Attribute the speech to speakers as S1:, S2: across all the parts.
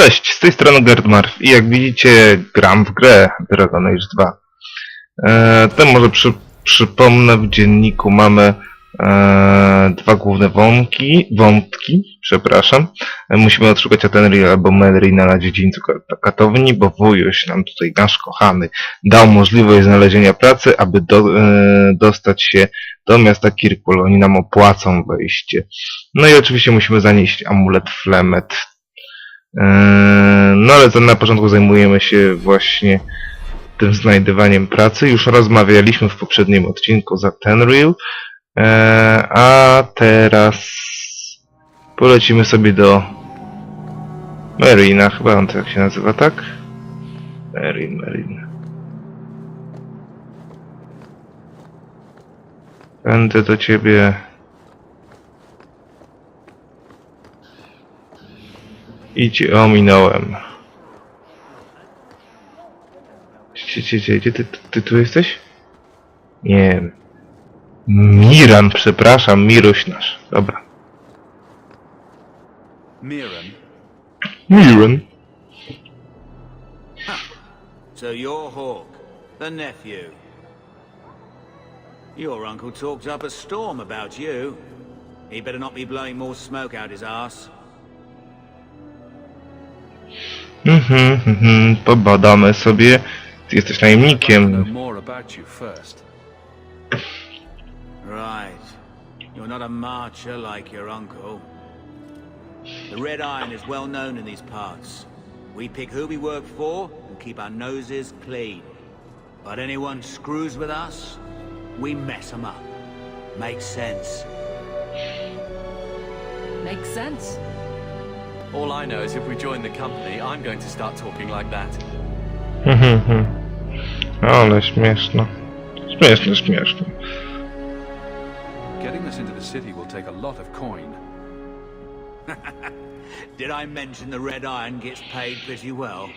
S1: Cześć, z tej strony Gerdmarf i jak widzicie gram w grę Dragon Age 2. E, może przy, przypomnę, w dzienniku mamy e, dwa główne wątki, wątki, przepraszam. E, musimy odszukać Atenri albo Melry na dziedzińcu ka- katowni, bo wujuś nam tutaj nasz kochany dał możliwość znalezienia pracy, aby do, e, dostać się do miasta Kirkul. Oni nam opłacą wejście. No i oczywiście musimy zanieść amulet Flemet No ale to na początku zajmujemy się właśnie tym znajdywaniem pracy. Już rozmawialiśmy w poprzednim odcinku za Tenreal, eee, a teraz polecimy sobie do Marina, chyba on tak się nazywa, tak? Marin, Marin. Będę do ciebie Idź, ominąłem. Gdzie, gdzie ty, ty tu jesteś? Nie. Miran, przepraszam, Miruś nasz. Dobra.
S2: Miran.
S1: Miran.
S2: So you're Hawk, the nephew. Your uncle talked up a storm about you. He better not be blowing more smoke out his ass.
S1: Mhm, mhm, pobadamy sobie. Ty jesteś najemnikiem.
S3: you first.
S2: Right. You're not a marcher like your uncle. The Red Iron is well known in these parts. We pick who we work for and keep our noses clean. But anyone screws with us, we mess them up. Makes sense.
S4: Makes sense.
S5: All I know is if we join the company, I'm going to start talking like that.
S1: Ale śmieszno. Śmieszne, śmieszne.
S3: Getting us into the city will take a lot of coin.
S2: Did I mention the Red Iron gets paid pretty well?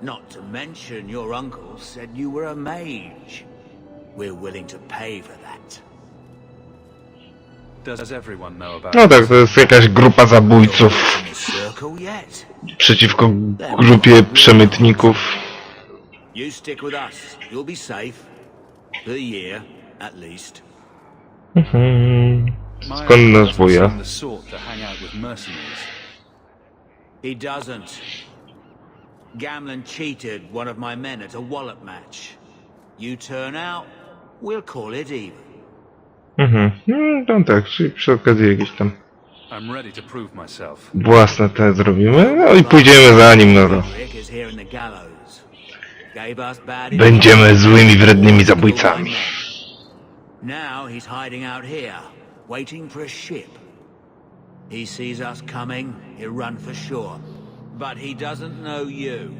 S2: Not to mention your uncle said you were a mage. We're willing to pay for that.
S1: No tak, to jest jakaś grupa zabójców przeciwko grupie przemytników. Mhm. Skąd
S3: doesn't
S1: wuja?
S2: He doesn't. Gamlin cheated one of my men at a wallet match. You turn out, we'll call it even.
S1: Mhm. No tak, czyli przy okazji jakieś tam
S3: I'm ready to prove myself.
S1: własne te zrobimy, no i pójdziemy za nim, no to
S2: Rick is here in the gallows. Gave us bad
S1: będziemy złymi, wrednymi zabójcami.
S2: Now he's hiding out here, waiting for a ship. He sees us coming, he'll run for shore. But he doesn't know you.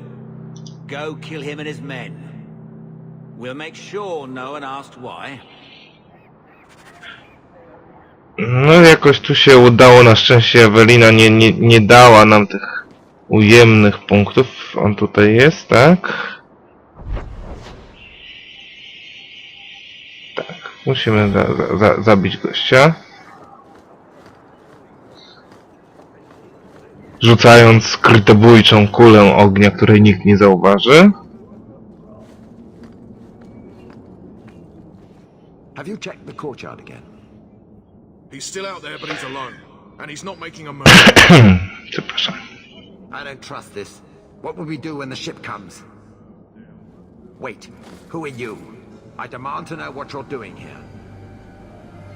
S2: Go kill him and his men. We'll make sure no one asked why.
S1: No jakoś tu się udało, na szczęście Ewelina nie, nie, nie dała nam tych ujemnych punktów. On tutaj jest, tak? Tak, musimy za, za, za, zabić gościa. Rzucając skrytobójczą kulę ognia, której nikt nie zauważy.
S6: Have you checked the courtyard again?
S7: He's still out there, but he's alone. And he's not making a move.
S1: Przepraszam.
S6: I don't trust this. What will we do when the ship comes? Wait, who are you? I demand to know what you're doing here.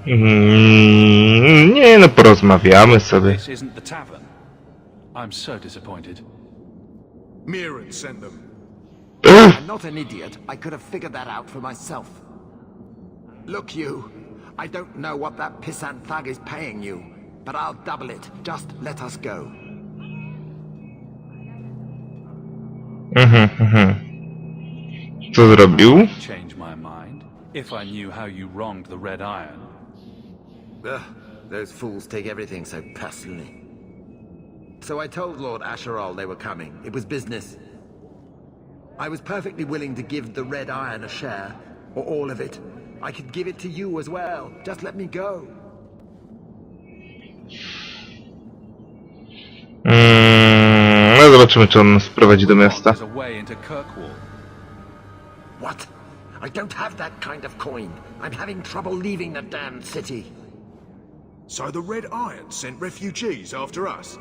S1: Mm, nie no, porozmawiamy sobie.
S3: This isn't the tavern. I'm so disappointed.
S7: Mirren sent them.
S6: I'm not an idiot. I could have figured that out for myself. Look, you. I don't know what that pissant thug is paying you, but I'll double it. Just let us go.
S1: Mhm, mhm. Co zrobił?
S3: Change my mind. If I knew how you wronged the Red Iron.
S6: Ugh, those fools take everything so personally. So I told Lord Asherall they were coming. It was business. I was perfectly willing to give the Red Iron a share, or all of it. I could give it to you as well. Just let me go.
S1: Mm, Zobaczymy, czy on nas prowadzi do miasta.
S3: There's a way into Kirkwall.
S6: What? I don't have that kind of coin. I'm having trouble leaving the damned city.
S7: So the Red Iron sent refugees after us?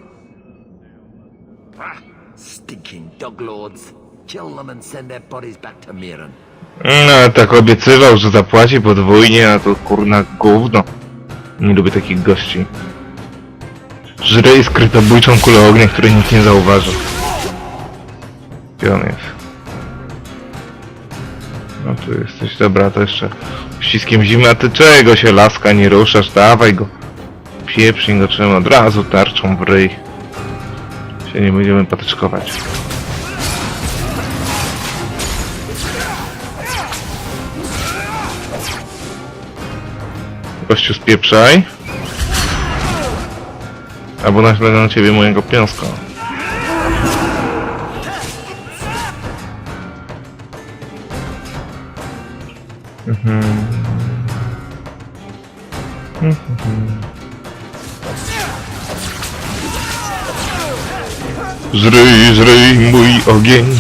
S6: Ah, stinking dog lords.
S1: No, tak obiecywał, że zapłaci podwójnie, a to kurna gówno. Nie lubię takich gości. Żryj skrytobójczą kulę ognia, której nikt nie zauważy. Gdzie on jest? No tu jesteś, dobra, to jeszcze ściskiem zimy, a ty czego się laska nie ruszasz? Dawaj go. Pieprznij go czym od razu tarczą w ryj. Się nie będziemy patyczkować. Gościu spieprzaj. Albo naślę na ciebie mojego piąska. Żryj, żryj mój ogień.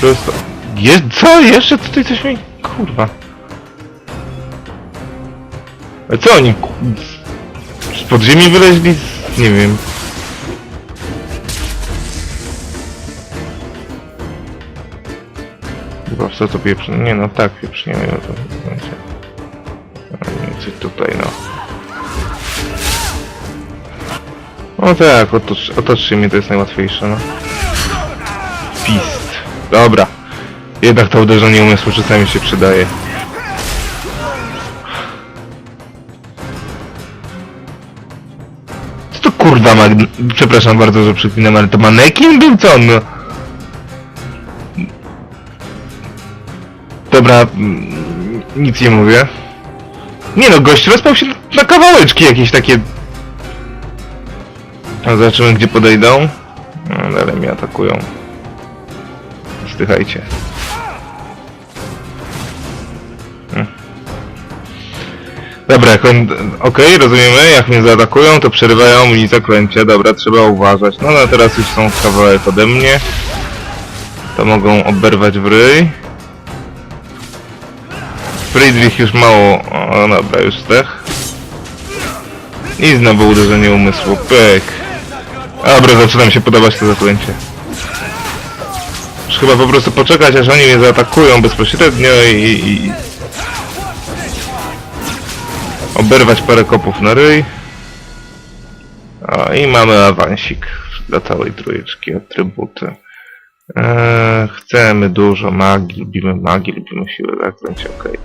S1: Co jest to? Je co? Jeszcze tutaj coś mi... Kurwa. A co oni... z- podziemi wyleźli? Nie wiem. Chyba w co to pieprznie? Nie no, tak pieprznie, no to... Wiecie. A nie, Coś tutaj, no. O tak, otocz, otoczcie mnie, to jest najłatwiejsze, no. Pist. Dobra. Jednak to uderzenie umysłu czasami się przydaje. Co to kurwa mag... Przepraszam bardzo, że przeklinam, ale to manekin był co on? No. Dobra, mm, nic nie mówię. Nie no, gość rozpał się na kawałeczki jakieś takie... A zobaczymy gdzie podejdą. No, dalej mnie atakują. Zdychajcie. Dobra, jak on... Okej, rozumiemy, jak mnie zaatakują, to przerywają mi zaklęcie. Dobra, trzeba uważać. No, no teraz już są kawałek ode mnie. To mogą oberwać w ryj. Friedrich już mało... O, dobra, już zdech. I znowu uderzenie umysłu. Pyk. Dobra, zaczyna mi się podobać to zaklęcie. Już chyba po prostu poczekać, aż oni mnie zaatakują bezpośrednio i... i... Oberwać parę kopów na ryj. O, i mamy awansik dla całej trójeczki, atrybuty. Eee, chcemy dużo magii, lubimy magii, lubimy siłę zaklęć, okej.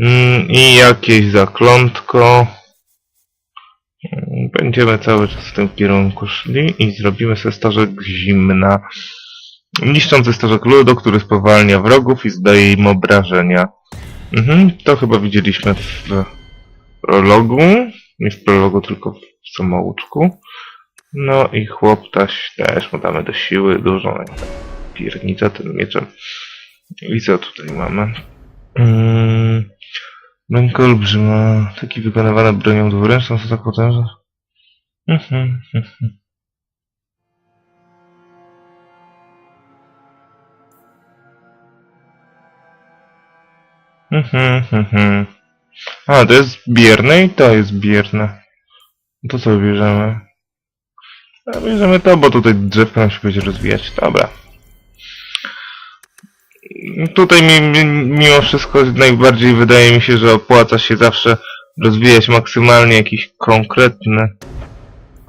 S1: Mm, I jakieś zaklątko. Mm, Będziemy cały czas w tym kierunku szli i zrobimy sobie stożek zimna. Niszczący stożek ludu, który spowalnia wrogów i zdaje im obrażenia. Mhm, to chyba widzieliśmy w prologu. Nie w prologu, tylko w samouczku. No i chłoptaś też mu damy do siły dużą. Piernica tym mieczem. I co tutaj mamy? Mm, Ręka olbrzyma, taki wykonywana bronią dwuręczną, co tak potężna? Mhm, mhm. Mhm, mhm. A, to jest bierne i to jest bierne. To co bierzemy? A bierzemy to, bo tutaj drzewka nam się będzie rozwijać. Dobra. Tutaj mi, mi, mimo wszystko najbardziej wydaje mi się, że opłaca się zawsze rozwijać maksymalnie jakieś konkretne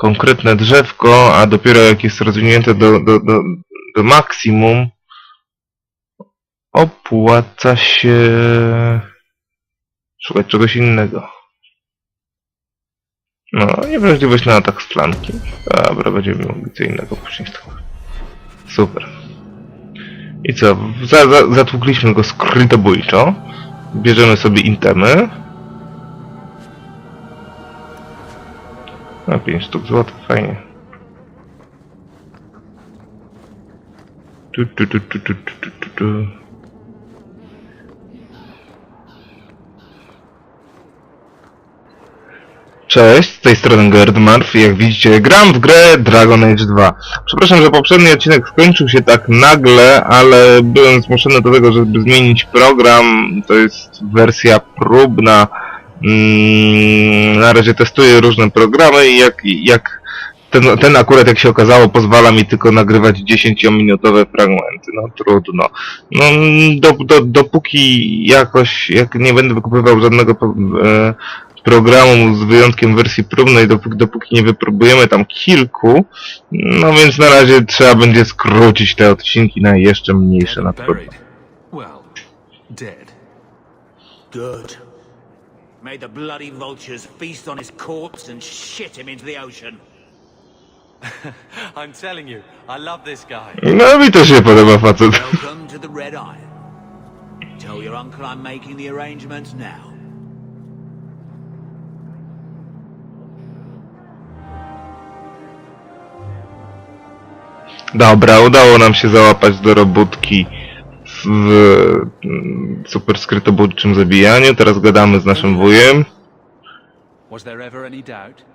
S1: konkretne drzewko, a dopiero jak jest rozwinięte do, do, do, do maksimum opłaca się szukać czegoś innego. No, niewrażliwość na atak z flanki. Dobra, będziemy mogli co innego później stosować. Super. I co? Za, za, zatłukliśmy go skrytobójczo. Bierzemy sobie intemy. Na 5 sztuk złota, fajnie. Tu, tu, tu, tu, tu, tu, tu, tu, Cześć, z tej strony Gerdmarf i jak widzicie gram w grę Dragon Age 2. Przepraszam, że poprzedni odcinek skończył się tak nagle, ale byłem zmuszony do tego, żeby zmienić program. To jest wersja próbna. Mm, na razie testuję różne programy i jak, jak ten, ten akurat jak się okazało pozwala mi tylko nagrywać 10-minutowe fragmenty. No trudno. No do, do, dopóki jakoś, jak nie będę wykupywał żadnego e, programu z wyjątkiem wersji próbnej, dopóki, dopóki nie wypróbujemy tam kilku, no więc na razie trzeba będzie skrócić te odcinki na jeszcze mniejsze na próbę.
S3: Buried. Well, dead.
S2: Good. May the bloody vultures feast on his corpse and shit him into the ocean.
S5: I'm telling you, I love this guy.
S1: No mi też się podoba facet.
S2: Welcome to the Red Iron. Tell your uncle I'm making the arrangements now.
S1: Dobra, udało nam się załapać do robótki w mm, super skrytobójczym zabijaniu. Teraz gadamy z naszym wujem.
S3: Was there ever any doubt?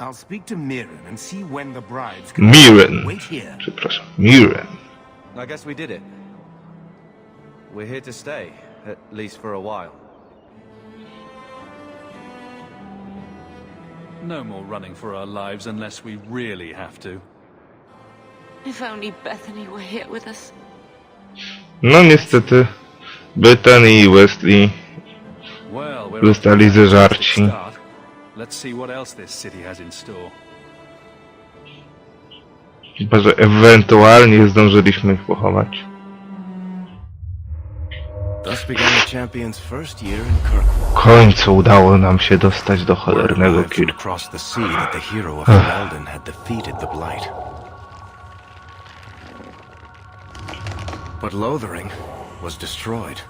S4: I'll speak to Mirren and see when the bride's coming.
S1: Miren.
S2: Wait here.
S1: Przepraszam, Miren.
S5: I guess we did it. We're here to stay, at least for a while.
S3: No more running for our lives unless we really have to.
S8: If only Bethany were here with us.
S1: No niestety, Bethany i Wesley
S3: Well, we're
S1: Zostali zeżarci.
S3: fantastic start. Let's see what else this city has in store.
S1: Chyba, że ewentualnie zdążyliśmy ich pochować.
S4: Thus began the champion's first year in Kirkwall.
S1: W końcu udało nam się dostać do cholernego
S4: Word from
S1: kilku.
S4: across the sea that the hero of Ferelden had defeated the Blight. But Lothering was destroyed.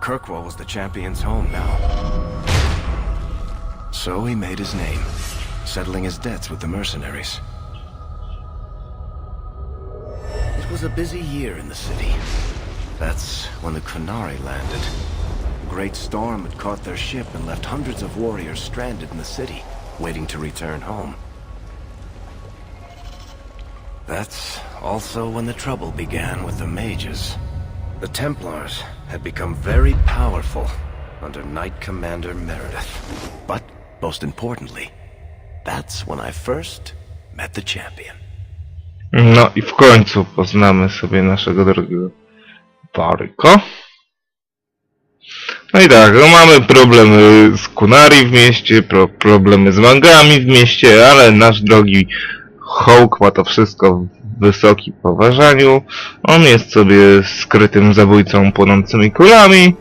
S4: Kirkwall was the champion's home now. So he made his name, settling his debts with the mercenaries. It was a busy year in the city. That's when the Kunari landed. A great storm had caught their ship and left hundreds of warriors stranded in the city, waiting to return home. That's also when the trouble began with the mages. The Templars had become very powerful under Knight Commander Meredith. But, most importantly, that's when I first met the champion.
S1: No i w końcu poznamy sobie naszego drogiego Baryko. No i tak, no mamy problemy z Kunari w mieście, pro, problemy z mangami w mieście, ale nasz drogi Hołk ma to wszystko w wysokim poważaniu. On jest sobie skrytym zabójcą płonącymi kulami.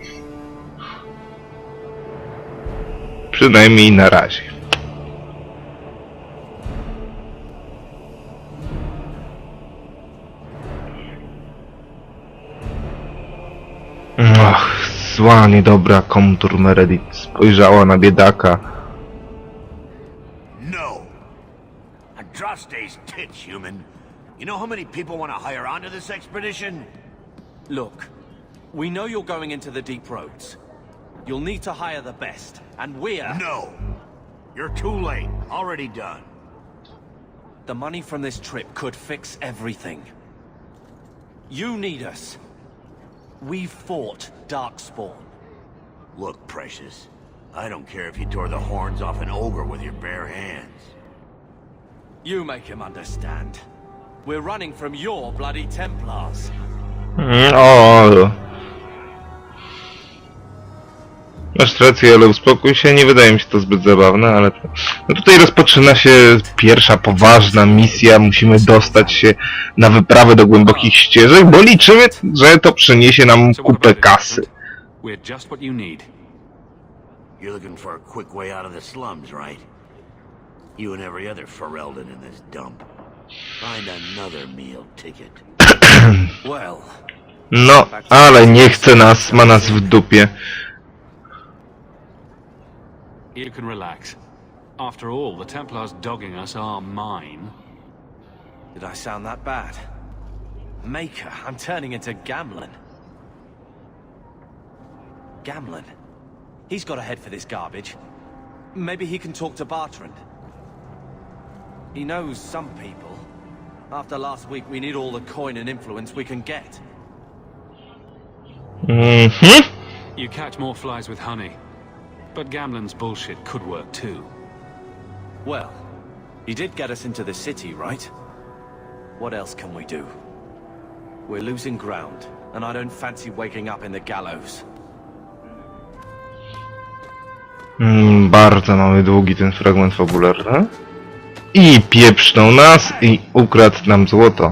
S1: Przynajmniej na razie. Ach, zła, niedobra komtur Meredith spojrzała na biedaka.
S2: No. Andraste's tits, human. You know how many people want to hire onto this expedition?
S5: Look, we know you're going into the deep roads. You'll need to hire the best, and we're...
S2: No. You're too late. Already done.
S5: The money from this trip could fix everything. You need us. We fought Darkspawn.
S2: Look, Precious. I don't care if you tore the horns off an ogre with your bare hands.
S5: You make him understand. We're running from your bloody Templars.
S1: Mm, O, Masz rację, ale uspokój się, nie wydaje mi się to zbyt zabawne, ale... No tutaj rozpoczyna się pierwsza poważna misja, musimy dostać się na wyprawę do głębokich ścieżek, bo liczymy, że to przyniesie nam kupę kasy.
S3: We're just what you need.
S2: You're looking for a quick way out of the slums, right? You and every other Ferelden in this dump. Find another meal ticket.
S5: Well,
S1: No, ale nie chce nas, ma nas w dupie.
S3: You can relax. After all, the Templars dogging us are mine.
S5: did I sound that bad? Maker, I'm turning into Gamlin. Gamlin? He's got a head for this garbage. Maybe he can talk to Bartrand. He knows some people. After last week, we need all the coin and influence we can get.
S1: Mhm.
S3: You catch more flies with honey. But Gamlen's bullshit could work too.
S5: Well, he did get us into the city, right? What else can we do? We're losing ground, and I don't fancy waking up in the gallows.
S1: Mm, bardzo mamy długi ten fragment fabularny. I pieprznął nas i ukradł nam złoto.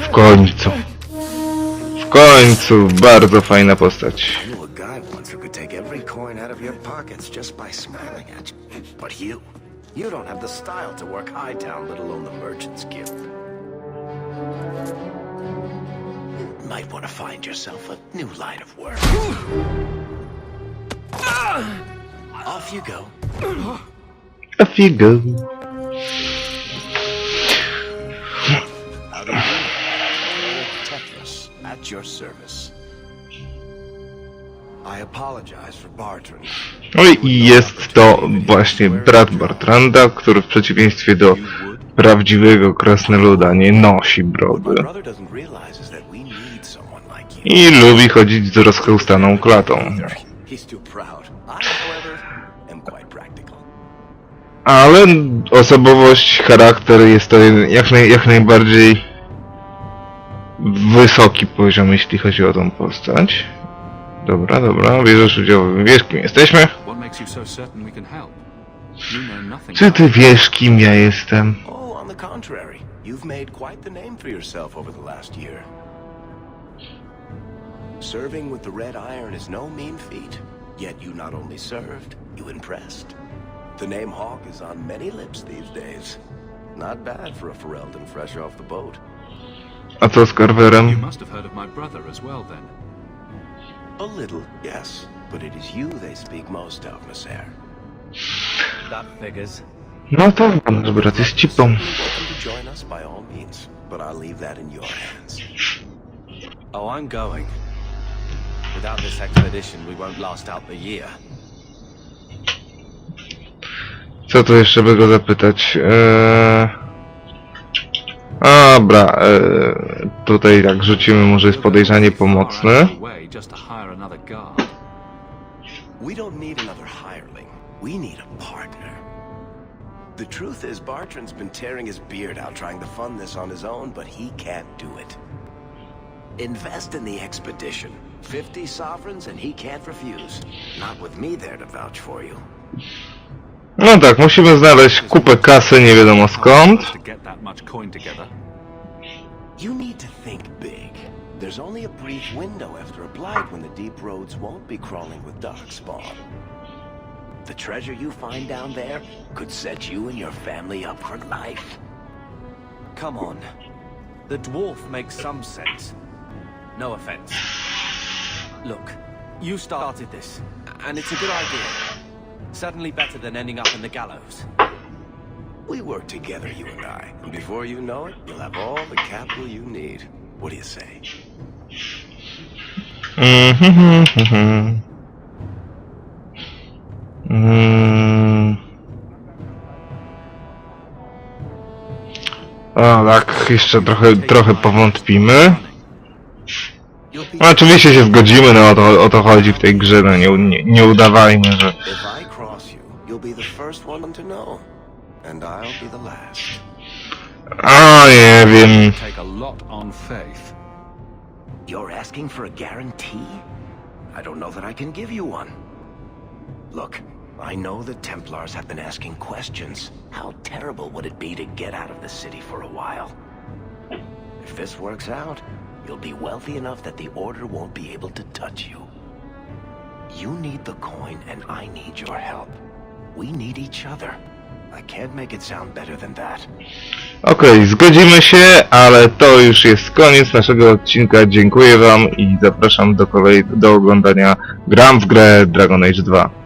S1: W końcu. W końcu bardzo fajna postać.
S4: You don't have the style to work Hightown, let alone the Merchant's Guild. Might want to find yourself a new line of work. Off you go.
S1: Off you go.
S4: Tetris, at your service. I apologize for Bartrand.
S1: No i jest to właśnie brat Bartranda, który w przeciwieństwie do prawdziwego krasnoluda nie nosi brody. I lubi chodzić z rozchełstaną klatą.
S4: He's too proud.
S1: Ale osobowość, charakter jest to jak, naj, jak najbardziej wysoki poziom, jeśli chodzi o tą postać. Dobra, dobra, bierzesz udział, wiesz kim jesteśmy? Czy ty wiesz kim ja jestem?
S4: On the contrary, you've made quite the name for yourself over the last year. Serving with the Red Iron is no mean feat, yet you not only served, you impressed. The name Hawk is on many lips these days. Not bad for a Ferelden fresh off the boat.
S1: A co z
S3: You must have heard of my brother as well then.
S4: A little, yes, but it is you they speak most of, Nasser.
S5: That figures.
S1: No tak, nasz brat jest cipą.
S4: Welcome to join us by all means, but I'll leave that in your hands.
S5: Oh, I'm going. Without this expedition, we won't last out the year.
S1: Co tu jeszcze by go zapytać? Eee... Dobra, eee, tutaj tak rzucimy, może jest podejrzanie pomocne.
S4: We don't need another hireling. We need a partner. The truth is, Bartrand's been tearing his beard out trying to fund this on his own, but he can't do it. Invest in the expedition. 50 sovereigns and he can't refuse. Not with me there to vouch for you.
S1: No tak, musimy znaleźć kupę kasy, nie wiadomo skąd.
S3: To get that much coin together.
S4: You need to think big. There's only a brief window after a blight when the deep roads won't be crawling with darkspawn. The treasure you find down there could set you and your family up for life.
S5: Come on. The dwarf makes some sense. No offense. Look, you started this, and it's a good idea. Certainly better than ending up in the gallows.
S4: We work together, you and I, and before you know it, you'll have all the capital you need. What do you say?
S1: Mhm, mhm. Mm. O, tak, jeszcze trochę, trochę powątpimy. No, oczywiście się zgodzimy, no o to, o to chodzi w tej grze, no nie, nie, nie udawajmy, że...
S4: one to know, and I'll be the last.
S1: A, nie wiem...
S3: Take a lot on faith.
S4: You're asking for a guarantee? I don't know that I can give you one. Look, I know the Templars have been asking questions. How terrible would it be to get out of the city for a while? If this works out, you'll be wealthy enough that the Order won't be able to touch you. You need the coin, and I need your help. We need each other. I can't make it sound better than that.
S1: Okej, zgodzimy się, ale to już jest koniec naszego odcinka. Dziękuję wam i zapraszam do kolej do oglądania Gram w grę Dragon Age 2.